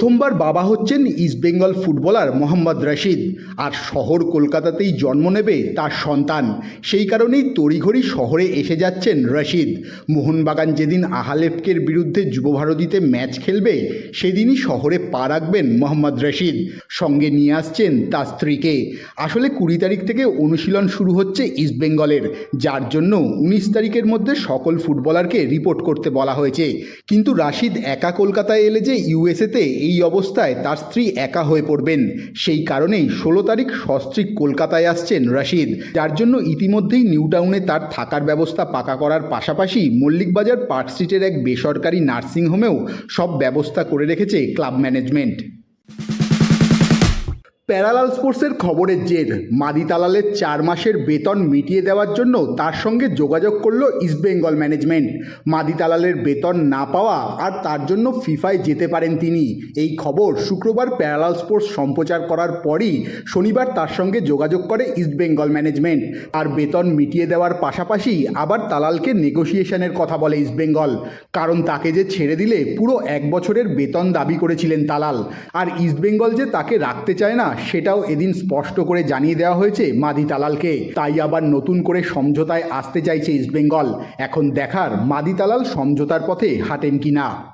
প্রথমবার বাবা হচ্ছেন ইস্টবেঙ্গল ফুটবলার মোহাম্মদ রশিদ। আর শহর কলকাতাতেই জন্ম নেবে তার সন্তান। সেই কারণেই তড়িঘড়ি শহরে এসে যাচ্ছেন রশিদ। মোহনবাগান যেদিন আহালেফকের বিরুদ্ধে যুবভারতীতে ম্যাচ খেলবে, সেদিনই শহরে পা রাখবেন মোহাম্মদ রশিদ। সঙ্গে নিয়ে আসছেন তার স্ত্রীকে। আসলে কুড়ি তারিখ থেকে অনুশীলন শুরু হচ্ছে ইস্টবেঙ্গলের যার জন্য উনিশ তারিখের মধ্যে সকল ফুটবলারকে রিপোর্ট করতে বলা হয়েছে। কিন্তু রাশিদ একা কলকাতায় এলে যে ইউএসএতে এই অবস্থায় তার স্ত্রী একা হয়ে পড়বেন। সেই কারণেই ষোলো তারিখ সস্ত্রীক কলকাতায় আসছেন রাশিদ, যার জন্য ইতিমধ্যেই নিউ টাউনে তার থাকার ব্যবস্থা পাকা করার পাশাপাশি মল্লিকবাজার পার্ক স্ট্রিটের এক বেসরকারি নার্সিংহোমেও সব ব্যবস্থা করে রেখেছে ক্লাব ম্যানেজমেন্ট। প্যারালাল স্পোর্টসের খবরের জের মাদি তালালের চার মাসের বেতন মিটিয়ে দেওয়ার জন্য তার সঙ্গে যোগাযোগ করল ইস্টবেঙ্গল ম্যানেজমেন্ট। মাদি তালালের বেতন না পাওয়া আর তার জন্য ফিফায় যেতে পারেন তিনি। এই খবর শুক্রবার প্যারালাল স্পোর্টস সম্প্রচার করার পরই শনিবার তার সঙ্গে যোগাযোগ করে ইস্টবেঙ্গল ম্যানেজমেন্ট। আর বেতন মিটিয়ে দেওয়ার পাশাপাশি আবার তালালকে নেগোসিয়েশনের কথা বলে ইস্টবেঙ্গল কারণ তাকে যে ছেড়ে দিলে পুরো এক বছরের বেতন দাবি করেছিলেন তালাল। আর ইস্টবেঙ্গল যে তাকে রাখতে চায় না সেটাও এদিন স্পষ্ট করে জানিয়ে দেওয়া হয়েছে মাদি তালালকে তাই আবার নতুন করে সমঝোতায় আসতে চাইছে ইস্টবেঙ্গল। এখন দেখার মাদি তালাল সমঝোতার পথে হাঁটেন কিনা।